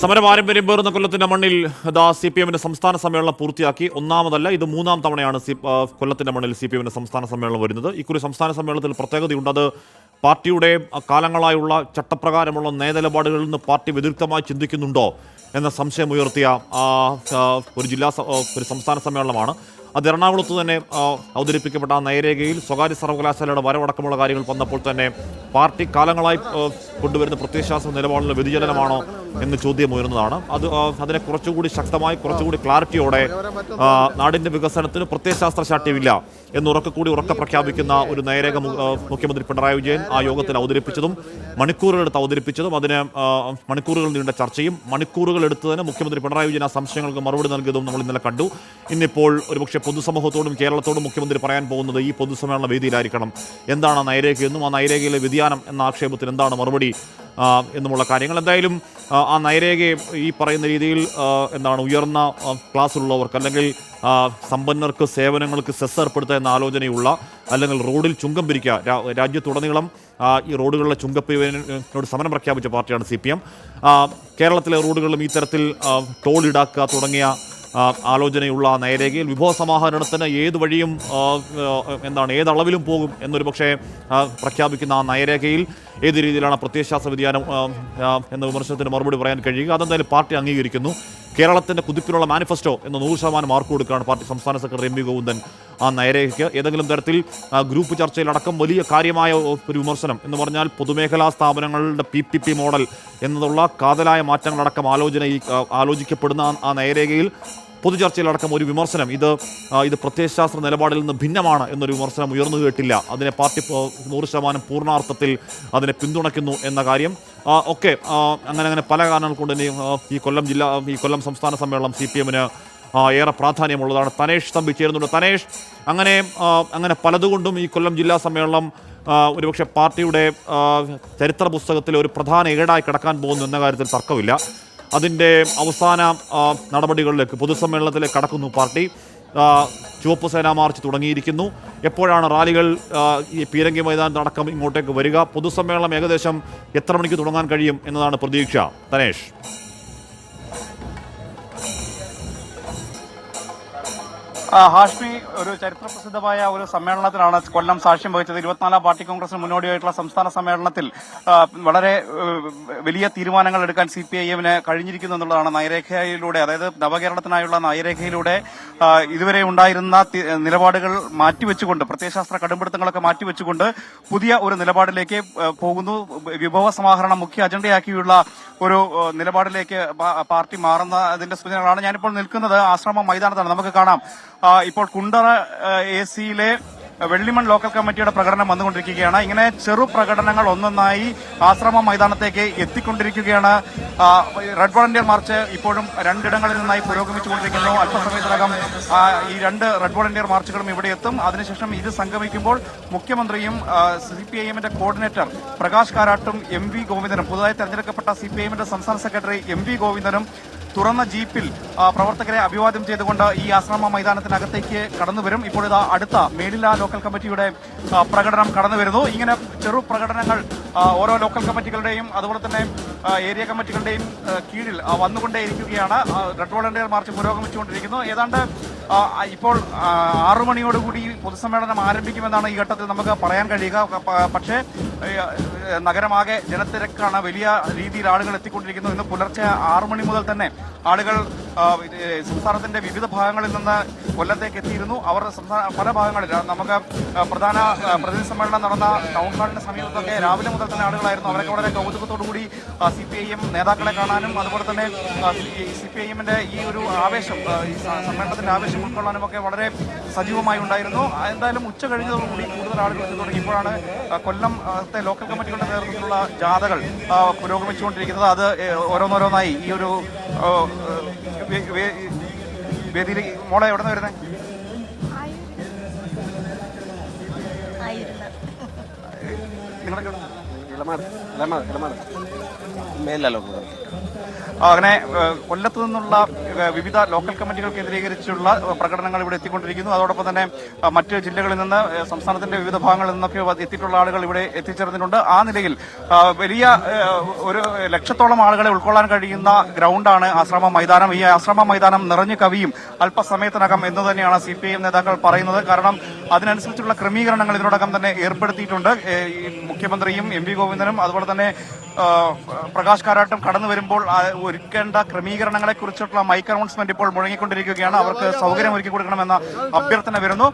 സമര പാരമ്പര്യം പേറുന്ന കൊല്ലത്തിന്റെ മണ്ണിൽ ദാ സി പി എമ്മിന്റെ സംസ്ഥാന സമ്മേളനം പൂർത്തിയാക്കി. ഒന്നാമതല്ല ഇത് മൂന്നാം തവണയാണ് സി കൊല്ലത്തിന്റെ മണ്ണിൽ സി പി എമ്മിന്റെ സംസ്ഥാന സമ്മേളനം വരുന്നത്. ഇക്കുറി സംസ്ഥാന സമ്മേളനത്തിൽ പ്രത്യേകതയുണ്ട്. അത് പാർട്ടിയുടെ കാലങ്ങളായുള്ള ചട്ടപ്രകാരമുള്ള നയനിലപാടുകളിൽ നിന്ന് പാർട്ടി വ്യതിരിക്തമായി ചിന്തിക്കുന്നുണ്ടോ എന്ന സംശയം ഉയർത്തിയ ഒരു ജില്ലാ ഒരു സംസ്ഥാന സമ്മേളനമാണ്. അത് എറണാകുളത്ത് തന്നെ അവതരിപ്പിക്കപ്പെട്ട ആ നയരേഖയിൽ സ്വകാര്യ സർവകലാശാലയുടെ വരവടക്കമുള്ള കാര്യങ്ങൾ വന്നപ്പോൾ തന്നെ പാർട്ടി കാലങ്ങളായി കൊണ്ടുവരുന്ന പ്രത്യയശാസ്ത്ര നിലപാടിലെ വ്യതിചലനമാണോ എന്ന് ചോദ്യം ഉയർന്നതാണ്. അത് അതിനെ കുറച്ചുകൂടി ശക്തമായി കുറച്ചുകൂടി ക്ലാരിറ്റിയോടെ നാടിന്റെ വികസനത്തിന് പ്രത്യയശാസ്ത്ര ശാഠ്യമില്ല എന്ന് ഉറക്കക്കൂടി ഉറക്ക പ്രഖ്യാപിക്കുന്ന ഒരു നയരേഖ മുഖ്യമന്ത്രി പിണറായി വിജയൻ ആ യോഗത്തിൽ അവതരിപ്പിച്ചതും മണിക്കൂറുകളെടുത്ത് അവതരിപ്പിച്ചതും അതിന് മണിക്കൂറുകൾ നീണ്ട ചർച്ചയും മണിക്കൂറുകൾ എടുത്തതിന് മുഖ്യമന്ത്രി പിണറായി വിജയൻ ആ സംശയങ്ങൾക്ക് മറുപടി നൽകിയതും നമ്മൾ ഇന്നലെ കണ്ടു. ഇന്നിപ്പോൾ ഒരുപക്ഷെ പൊതുസമൂഹത്തോടും കേരളത്തോടും മുഖ്യമന്ത്രി പറയാൻ പോകുന്നത് ഈ പൊതുസമ്മേളന വേദിയിലായിരിക്കണം. എന്താണ് നൈരേഖയെന്നും ആ നൈരേഖയിലെ വ്യതിയാനം എന്ന ആക്ഷേപത്തിന് എന്താണ് മറുപടി എന്നുമുള്ള കാര്യങ്ങൾ. എന്തായാലും ആ, നൈരേഖയെ ഈ പറയുന്ന രീതിയിൽ എന്താണ് ഉയർന്ന ക്ലാസ്സിലുള്ളവർക്ക് അല്ലെങ്കിൽ സമ്പന്നർക്ക് സേവനങ്ങൾക്ക് സെസ് ഏർപ്പെടുത്തുക എന്ന ആലോചനയുള്ള അല്ലെങ്കിൽ റോഡിൽ ചുങ്കം പിരിക്കുക രാജ്യത്തുടനീളം ഈ റോഡുകളിലെ ചുങ്കപ്പിരിവിനോട് സമരം പ്രഖ്യാപിച്ച പാർട്ടിയാണ് സി പി എം. കേരളത്തിലെ റോഡുകളിലും ഇത്തരത്തിൽ ടോൾ ഈടാക്കുക തുടങ്ങിയ ആലോചനയുള്ള നയരേഖയിൽ വിഭവ സമാഹരണത്തിന് ഏത് വഴിയും എന്താണ് ഏതളവിലും പോകും എന്നൊരു പക്ഷേ പ്രഖ്യാപിക്കുന്ന ആ നയരേഖയിൽ ഏത് രീതിയിലാണ് പ്രത്യയശാസ്ത്ര വ്യതിയാനം എന്ന വിമർശനത്തിന് മറുപടി പറയാൻ കഴിയുക? അതെന്തായാലും പാർട്ടി അംഗീകരിക്കുന്നു. കേരളത്തിന്റെ കുതിപ്പിനുള്ള മാനിഫെസ്റ്റോ എന്ന നൂറ് ശതമാനം മാർക്ക് കൊടുക്കുകയാണ് പാർട്ടി സംസ്ഥാന സെക്രട്ടറി എം വി ഗോവിന്ദൻ ആ നയരേഖയ്ക്ക്. ഏതെങ്കിലും തരത്തിൽ ഗ്രൂപ്പ് ചർച്ചയിലടക്കം വലിയ കാര്യമായ ഒരു വിമർശനം എന്ന് പറഞ്ഞാൽ പൊതുമേഖലാ സ്ഥാപനങ്ങളുടെ പി പി പി മോഡൽ എന്നതുള്ള കാതലായ മാറ്റങ്ങളടക്കം ആലോചന ഈ ആലോചിക്കപ്പെടുന്ന ആ- നയരേഖയിൽ പൊതുചർച്ചയിലടക്കം ഒരു വിമർശനം. ഇത് ഇത് പ്രത്യയശാസ്ത്ര നിലപാടിൽ നിന്ന് ഭിന്നമാണ് എന്നൊരു വിമർശനം ഉയർന്നു കേട്ടില്ല. അതിനെ പാർട്ടി നൂറ് ശതമാനം പൂർണാർത്ഥത്തിൽ അതിനെ പിന്തുണയ്ക്കുന്നു എന്ന കാര്യം ഒക്കെ അങ്ങനെ അങ്ങനെ പല കാരണങ്ങൾ കൊണ്ട് തന്നെ ഈ കൊല്ലം ജില്ല ഈ കൊല്ലം സംസ്ഥാന സമ്മേളനം സി പി എമ്മിന് ഏറെ പ്രാധാന്യമുള്ളതാണ്. തനേഷ് തമ്പി ചേരുന്നുണ്ട്. തനേഷ് അങ്ങനെ അങ്ങനെ പലതുകൊണ്ടും ഈ കൊല്ലം ജില്ലാ സമ്മേളനം ഒരുപക്ഷെ പാർട്ടിയുടെ ചരിത്ര പുസ്തകത്തിലെ ഒരു പ്രധാന ഏടായി കിടക്കാൻ പോകുന്നു എന്ന കാര്യത്തിൽ തർക്കമില്ല. അതിന്റെ അവസാന നടപടികളിലേക്ക് പൊതുസമ്മേളനത്തിലേക്ക് കടക്കുന്നു പാർട്ടി. ചുവപ്പ് സേനാ മാർച്ച് തുടങ്ങിയിരിക്കുന്നു. എപ്പോഴാണ് റാലികൾ ഈ പീരങ്കി മൈതാനത്ത് അടക്കം ഇങ്ങോട്ടേക്ക് വരിക? പൊതുസമ്മേളനം ഏകദേശം എത്ര മണിക്ക് തുടങ്ങാൻ കഴിയും എന്നതാണ് പ്രതീക്ഷ? തനേഷ്. ഹാഷ്മി ഒരു ചരിത്ര പ്രസിദ്ധമായ ഒരു സമ്മേളനത്തിലാണ് കൊല്ലം സാക്ഷ്യം വഹിച്ചത്. ഇരുപത്തിനാലാം പാർട്ടി കോൺഗ്രസിന് മുന്നോടിയായിട്ടുള്ള സംസ്ഥാന സമ്മേളനത്തിൽ വളരെ വലിയ തീരുമാനങ്ങൾ എടുക്കാൻ സി പി ഐ എമ്മിന് കഴിഞ്ഞിരിക്കുന്നു എന്നുള്ളതാണ് നയരേഖയിലൂടെ അതായത് നവകേരളത്തിനായുള്ള നയരേഖയിലൂടെ ഇതുവരെ ഉണ്ടായിരുന്ന നിലപാടുകൾ മാറ്റിവെച്ചുകൊണ്ട് പ്രത്യയശാസ്ത്ര കടുംപിടുത്തങ്ങളൊക്കെ മാറ്റിവെച്ചുകൊണ്ട് പുതിയ ഒരു നിലപാടിലേക്ക് പോകുന്നു. വിഭവ സമാഹരണം മുഖ്യ അജണ്ടയാക്കിയുള്ള ഒരു നിലപാടിലേക്ക് പാർട്ടി മാറുന്ന അതിന്റെ സൂചനകളാണ് ഞാനിപ്പോൾ നിൽക്കുന്നത്. ആശ്രമം മൈതാനത്താണ്. നമുക്ക് കാണാം. ഇപ്പോൾ കുണ്ടറ എ സിയിലെ വെള്ളിമൺ ലോക്കൽ കമ്മിറ്റിയുടെ പ്രകടനം വന്നുകൊണ്ടിരിക്കുകയാണ്. ഇങ്ങനെ ചെറു പ്രകടനങ്ങൾ ഒന്നൊന്നായി ആശ്രമ മൈതാനത്തേക്ക് എത്തിക്കൊണ്ടിരിക്കുകയാണ്. റെഡ് വോളണ്ടിയർ മാർച്ച് ഇപ്പോഴും രണ്ടിടങ്ങളിൽ നിന്നായി പുരോഗമിച്ചുകൊണ്ടിരിക്കുന്നു. അല്പസമയത്തിനകം ഈ രണ്ട് റെഡ് വോളണ്ടിയർ മാർച്ചുകളും ഇവിടെ എത്തും. അതിനുശേഷം ഇത് സംഗമിക്കുമ്പോൾ മുഖ്യമന്ത്രിയും സി പി ഐ എമ്മിന്റെ കോർഡിനേറ്റർ പ്രകാശ് കാരാട്ടും എം വി ഗോവിന്ദനും പുതുതായി തെരഞ്ഞെടുക്കപ്പെട്ട സി പി ഐ എമ്മിന്റെ സംസ്ഥാന സെക്രട്ടറി എം വി ഗോവിന്ദനും തുറന്ന ജീപ്പിൽ പ്രവർത്തകരെ അഭിവാദ്യം ചെയ്തുകൊണ്ട് ഈ ആശ്രമ മൈതാനത്തിനകത്തേക്ക് കടന്നുവരും ഇതാ അടുത്ത മേലില ലോക്കൽ കമ്മിറ്റിയുടെ പ്രകടനം കടന്നുവരുന്നു ഇങ്ങനെ ചെറു പ്രകടനങ്ങൾ ഓരോ ലോക്കൽ കമ്മിറ്റികളുടെയും അതുപോലെ തന്നെ ഏരിയ കമ്മിറ്റികളുടെയും കീഴിൽ വന്നുകൊണ്ടേയിരിക്കുകയാണ്. റെഡ് വോളണ്ടിയർ മാർച്ച് പുരോഗമിച്ചുകൊണ്ടിരിക്കുന്നു. ഏതാണ്ട് ഇപ്പോൾ ആറു മണിയോടുകൂടി പൊതുസമ്മേളനം ആരംഭിക്കുമെന്നാണ് ഈ ഘട്ടത്തിൽ നമുക്ക് പറയാൻ കഴിയുക. പക്ഷേ നഗരമാകെ ജനത്തിരക്കാണ് വലിയ രീതിയിൽ ആളുകൾ എത്തിക്കൊണ്ടിരിക്കുന്നത്. ഇന്ന് പുലർച്ചെ ആറു മണി മുതൽ തന്നെ ആളുകൾ സംസ്ഥാനത്തിന്റെ വിവിധ ഭാഗങ്ങളിൽ നിന്ന് കൊല്ലത്തേക്ക് എത്തിയിരുന്നു. അവർ പല ഭാഗങ്ങളിൽ നമുക്ക് പ്രധാന പ്രതിനിധി സമ്മേളനം നടന്ന ടൗൺ ഹാളിന്റെ സമീപത്തൊക്കെ രാവിലെ മുതൽ തന്നെ ആളുകളായിരുന്നു. അവരൊക്കെ വളരെ കൗതുകത്തോടുകൂടി സി പി ഐ എം നേതാക്കളെ കാണാനും അതുപോലെ തന്നെ സി പി ഐ എമ്മിന്റെ ഈ ഒരു ആവേശം സമ്മേളനത്തിന്റെ ആവേശം ഉൾക്കൊള്ളാനും ഒക്കെ വളരെ സജീവമായി ഉണ്ടായിരുന്നു. എന്തായാലും ഉച്ച കഴിഞ്ഞതോടുകൂടി കൂടുതൽ ആളുകൾ എത്തി തുടങ്ങി. ഇപ്പോഴാണ് കൊല്ലം ആ, ലോക്കൽ കമ്മിറ്റികളുടെ നേതൃത്വത്തിലുള്ള ജാഥകൾ പുരോഗമിച്ചുകൊണ്ടിരിക്കുന്നത്. അത് ഓരോന്നോരോന്നായി. ഈ ഒരു വേദിയിൽ മോളെ എവിടെ നിന്ന് വരുന്നത് നിങ്ങളുടെ മേലല്ലോ അങ്ങനെ കൊല്ലത്തു നിന്നുള്ള വിവിധ ലോക്കൽ കമ്മിറ്റികൾ കേന്ദ്രീകരിച്ചുള്ള പ്രകടനങ്ങൾ ഇവിടെ എത്തിക്കൊണ്ടിരിക്കുന്നു. അതോടൊപ്പം തന്നെ മറ്റ് ജില്ലകളിൽ നിന്ന് സംസ്ഥാനത്തിന്റെ വിവിധ ഭാഗങ്ങളിൽ നിന്നൊക്കെ എത്തിയിട്ടുള്ള ആളുകൾ ഇവിടെ എത്തിച്ചേർന്നിട്ടുണ്ട്. ആ നിലയിൽ വലിയ ഒരു ലക്ഷത്തോളം ആളുകളെ ഉൾക്കൊള്ളാൻ കഴിയുന്ന ഗ്രൗണ്ടാണ് ആശ്രമ മൈതാനം. ഈ ആശ്രമ മൈതാനം നിറഞ്ഞു കവിയും അല്പസമയത്തിനകം എന്ന് തന്നെയാണ് സി പി ഐ നേതാക്കൾ പറയുന്നത്. കാരണം അതിനനുസരിച്ചുള്ള ക്രമീകരണങ്ങൾ ഇതിനോടകം തന്നെ ഏർപ്പെടുത്തിയിട്ടുണ്ട്. മുഖ്യമന്ത്രിയും എം വി ഗോവിന്ദനും അതുപോലെ തന്നെ പ്രകാശ് കാരാട്ടം കടന്നു വരുമ്പോൾ ഒരുക്കേണ്ട ക്രമീകരണങ്ങളെ കുറിച്ചിട്ടുള്ള മൈക്ക് അനൗൺസ്മെന്റ് ഇപ്പോൾ മുഴങ്ങിക്കൊണ്ടിരിക്കുകയാണ്. അവർക്ക് സൗകര്യം ഒരുക്കി കൊടുക്കണമെന്ന അഭ്യർത്ഥന വരുന്നു.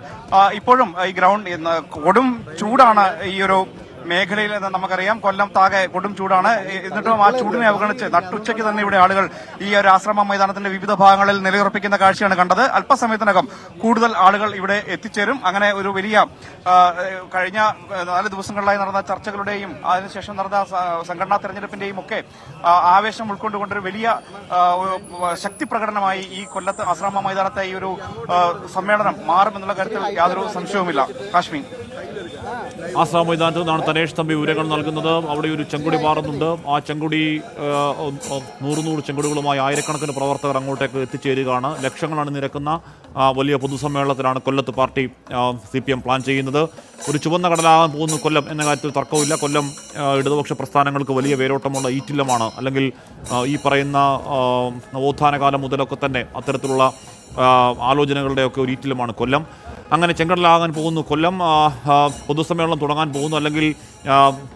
ഇപ്പോഴും ഈ ഗ്രൗണ്ട് കൊടും ചൂടാണ് ഈ ഒരു മേഖലയിൽ നമുക്കറിയാം കൊല്ലം താകെ കൊടും ചൂടാണ്. എന്നിട്ടും ആ ചൂടിനെ അവഗണിച്ച് നട്ടുച്ചയ്ക്ക് തന്നെ ഇവിടെ ആളുകൾ ഈ ഒരു ആശ്രമ മൈതാനത്തിന്റെ വിവിധ ഭാഗങ്ങളിൽ നിലയുറപ്പിക്കുന്ന കാഴ്ചയാണ് കണ്ടത്. അല്പസമയത്തിനകം കൂടുതൽ ആളുകൾ ഇവിടെ എത്തിച്ചേരും. അങ്ങനെ ഒരു വലിയ കഴിഞ്ഞ നാല് ദിവസങ്ങളിലായി നടന്ന ചർച്ചകളുടെയും അതിനുശേഷം നടന്ന സംഘടനാ തെരഞ്ഞെടുപ്പിന്റെയും ഒക്കെ ആവേശം ഉൾക്കൊണ്ടുകൊണ്ടൊരു വലിയ ശക്തി പ്രകടനമായി ഈ കൊല്ലത്ത് ആശ്രമ മൈതാനത്തെ ഈ ഒരു സമ്മേളനം മാറുമെന്നുള്ള കാര്യത്തിൽ യാതൊരു സംശയവുമില്ല. കാശ്മീർ. ആശ്രമ മൈതാനത്ത് നിന്നാണ് തനേഷ് തമ്പി വിവരങ്ങൾ നൽകുന്നത്. അവിടെ ഒരു ചെങ്കുടി മാറുന്നുണ്ട് ആ ചെങ്കുടി നൂറ് നൂറ് ചെങ്കുടികളുമായി ആയിരക്കണക്കിന് പ്രവർത്തകർ അങ്ങോട്ടേക്ക് എത്തിച്ചേരുകയാണ്. ലക്ഷങ്ങളാണ് നിരക്കുന്ന വലിയ പൊതുസമ്മേളനത്തിലാണ് കൊല്ലത്ത് party C P M plan ചെയ്യുന്നത്. ഒരു ചുവന്ന കടലാകാൻ പോകുന്ന കൊല്ലം എന്ന കാര്യത്തിൽ തർക്കമില്ല കൊല്ലം ഇടതുപക്ഷ പ്രസ്ഥാനങ്ങൾക്ക് വലിയ വേരോട്ടമുള്ള ഈറ്റില്ലമാണ്. അല്ലെങ്കിൽ ഈ പറയുന്ന നവോത്ഥാന കാലം മുതലൊക്കെ തന്നെ അത്തരത്തിലുള്ള ആലോചനകളുടെയൊക്കെ ഒരു ഈറ്റിലുമാണ് കൊല്ലം. അങ്ങനെ ചെങ്കടലാകാൻ പോകുന്നു. കൊല്ലം പൊതുസമ്മേളനം തുടങ്ങാൻ പോകുന്നു. അല്ലെങ്കിൽ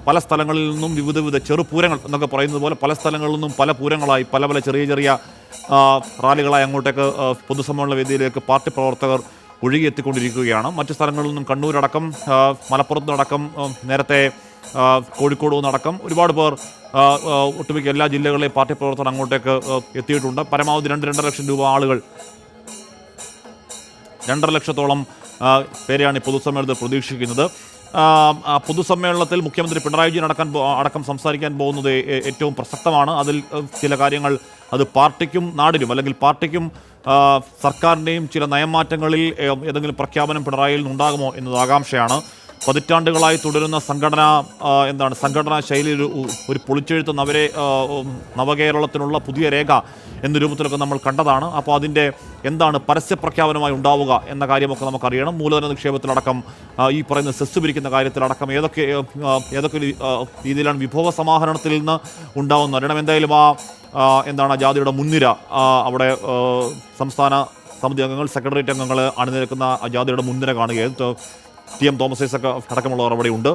പല സ്ഥലങ്ങളിൽ നിന്നും വിവിധ വിവിധ ചെറുപൂരങ്ങൾ എന്നൊക്കെ പറയുന്നത് പോലെ പല സ്ഥലങ്ങളിൽ നിന്നും പല പൂരങ്ങളായി പല പല ചെറിയ ചെറിയ റാലികളായി അങ്ങോട്ടേക്ക് പൊതുസമ്മേളന വേദിയിലേക്ക് പാർട്ടി പ്രവർത്തകർ ഒഴുകിയെത്തിക്കൊണ്ടിരിക്കുകയാണ്. മറ്റു സ്ഥലങ്ങളിൽ നിന്നും കണ്ണൂരടക്കം മലപ്പുറത്ത് നിന്നടക്കം നേരത്തെ കോഴിക്കോട് നിന്നടക്കം ഒരുപാട് പേർ ഒട്ടുമിക്ക എല്ലാ ജില്ലകളിലെയും പാർട്ടി പ്രവർത്തകർ അങ്ങോട്ടേക്ക് എത്തിയിട്ടുണ്ട്. പരമാവധി രണ്ട് രണ്ടര ലക്ഷം രൂപ ആളുകൾ രണ്ടര ലക്ഷത്തോളം പേരെയാണ് ഈ പൊതുസമ്മേളനത്തിൽ പ്രതീക്ഷിക്കുന്നത്. പൊതുസമ്മേളനത്തിൽ മുഖ്യമന്ത്രി പിണറായി വിജയൻ അടക്കാൻ അടക്കം സംസാരിക്കാൻ പോകുന്നത് ഏറ്റവും പ്രസക്തമാണ്. അതിൽ ചില കാര്യങ്ങൾ അത് പാർട്ടിക്കും നാടിനും അല്ലെങ്കിൽ പാർട്ടിക്കും സർക്കാരിന്റെയും ചില നയമാറ്റങ്ങളിൽ ഏതെങ്കിലും പ്രഖ്യാപനം പിണറായിയിൽ നിന്നുണ്ടാകുമോ എന്നത് ആകാംക്ഷയാണ്. പതിറ്റാണ്ടുകളായി തുടരുന്ന സംഘടന എന്താണ് സംഘടനാ ശൈലി ഒരു പൊളിച്ചെഴുത്ത് നവരെ നവകേരളത്തിനുള്ള പുതിയ രേഖ എന്ന രൂപത്തിലൊക്കെ നമ്മൾ കണ്ടതാണ്. അപ്പോൾ അതിന്റെ എന്താണ് പരസ്യ പ്രഖ്യാപനമായി ഉണ്ടാവുക എന്ന കാര്യമൊക്കെ നമുക്കറിയണം. മൂലധന നിക്ഷേപത്തിലടക്കം ഈ പറയുന്ന സെസ് പിരിക്കുന്ന കാര്യത്തിലടക്കം ഏതൊക്കെ ഏതൊക്കെ രീതിയിലാണ് വിഭവ സമാഹരണത്തിൽ നിന്ന് ഉണ്ടാവുന്ന അറിയണം എന്തായാലും ആ എന്താണ് ജാതിയുടെ മുൻനിര അവിടെ സംസ്ഥാന സമിതി അംഗങ്ങൾ സെക്രട്ടേറിയറ്റ് അംഗങ്ങൾ അണിനിരക്കുന്ന ജാതിയുടെ മുൻനിര കാണുകയും ടി എം തോമസ് ഐസക് അടക്കമുള്ളവർ അവിടെയുണ്ട്